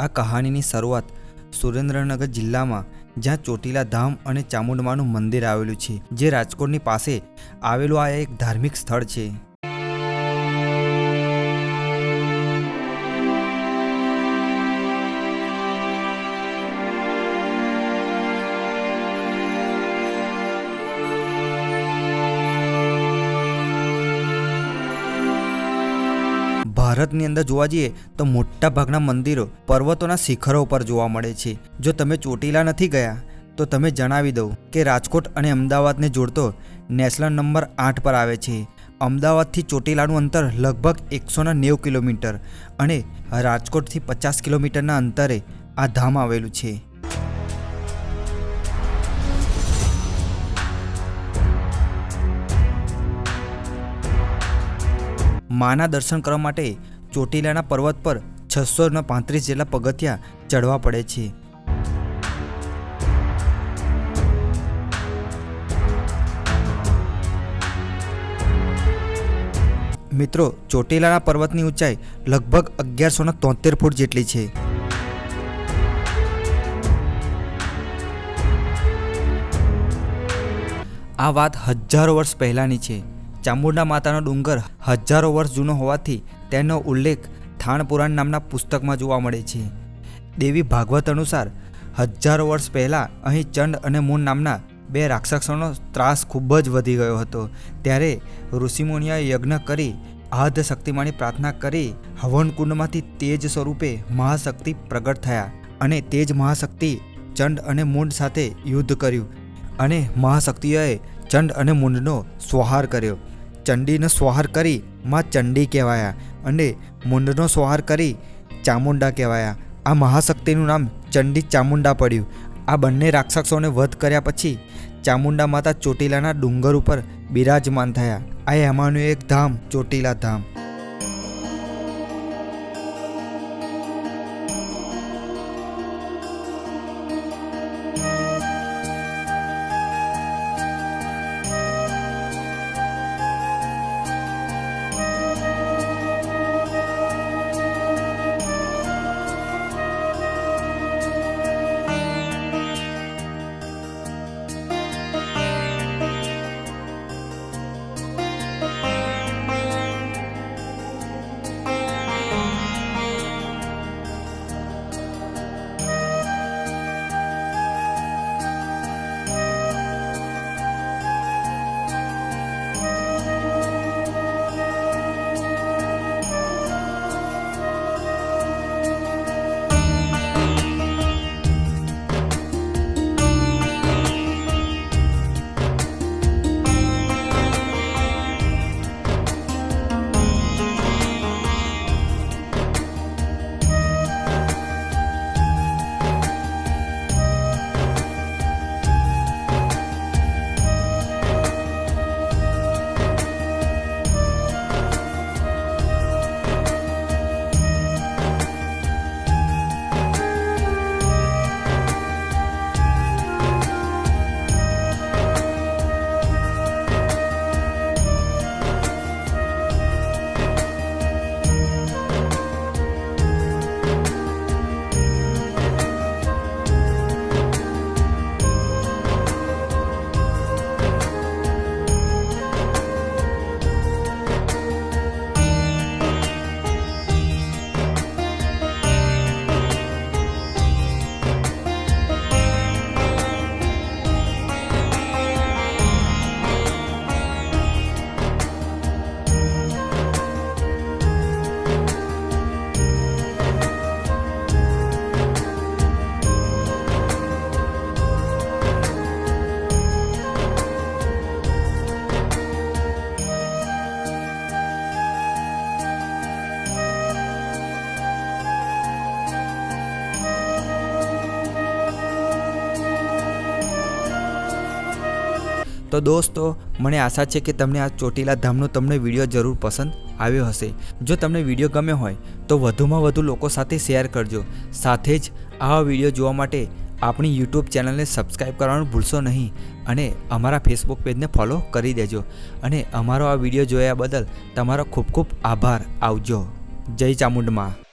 આ કહાનીની શરૂઆત સુરેન્દ્રનગર જિલ્લામાં, જ્યાં ચોટીલા ધામ અને ચામુંડમાનું મંદિર આવેલું છે, જે રાજકોટની પાસે આવેલું આ એક ધાર્મિક સ્થળ છે. ભારતની અંદર જોવા જઈએ તો મોટા ભાગના મંદિરો પર્વતોના શિખરો ઉપર જોવા મળે છે. જો તમે ચોટીલા નથી ગયા, તો તમે જણાવી દઉં કે રાજકોટ અને અમદાવાદને જોડતો નેશનલ નંબર આઠ પર આવે છે. અમદાવાદથી ચોટીલાનું અંતર લગભગ એકસોના નેવું કિલોમીટર અને રાજકોટથી પચાસ કિલોમીટરના અંતરે આ ધામ આવેલું છે. માના દર્શન કરવા માટે ચોટીલાના પર્વત પર છસો ને પાંત્રીસ જેટલા પગથિયા ચડવા પડે છે. મિત્રો, ચોટીલાના પર્વતની ઊંચાઈ લગભગ અગિયારસો ને તોતેર ફૂટ જેટલી છે. આ વાત હજારો વર્ષ પહેલાંની છે. ચામુંડા માતાનો ડુંગર હજારો વર્ષ જૂનો હોવાથી તેનો ઉલ્લેખ થાણ પુરાણ નામના પુસ્તકમાં જોવા મળે છે. દેવી ભાગવત અનુસાર, હજારો વર્ષ પહેલાં અહીં ચંડ અને મૂન નામના બે રાક્ષસોનો ત્રાસ ખૂબ જ વધી ગયો હતો. ત્યારે ઋષિમુનિયાએ યજ્ઞ કરી આદ્ય શક્તિમાની પ્રાર્થના કરી, હવનકુંડમાંથી તેજ સ્વરૂપે મહાશક્તિ પ્રગટ થયા અને તેજ મહાશક્તિ ચંડ અને મૂંડ સાથે યુદ્ધ કર્યું અને મહાશક્તિઓએ ચંડ અને મૂંડનો સ્વહાર કર્યો. ચંડીનો સ્વહાર કરી માં ચંડી કહેવાયા અને મુંડનો સ્વહાર કરી ચામુંડા કહેવાયા. આ મહાશક્તિનું નામ ચંડી ચામુંડા પડ્યું. આ બંને રાક્ષસોને વધ કર્યા પછી ચામુંડા માતા ચોટીલાના ડુંગર ઉપર બિરાજમાન થયા. આ એમાંનું એક ધામ, ચોટીલા ધામ. તો દોસ્તો, મને આશા છે કે તમને આ ચોટીલા ધામનો તમને વીડિયો જરૂર પસંદ આવ્યો હશે. જો તમને વીડિયો ગમ્યો હોય, તો વધુમાં વધુ લોકો સાથે શેર કરજો. સાથે જ આવા વીડિયો જોવા માટે આપણી યુટ્યુબ ચેનલને સબસ્ક્રાઈબ કરવાનું ભૂલશો નહીં અને અમારા ફેસબુક પેજને ફોલો કરી દેજો. અને અમારો આ વીડિયો જોયા બદલ તમારો ખૂબ ખૂબ આભાર. આવજો. જય ચામુંડમાં.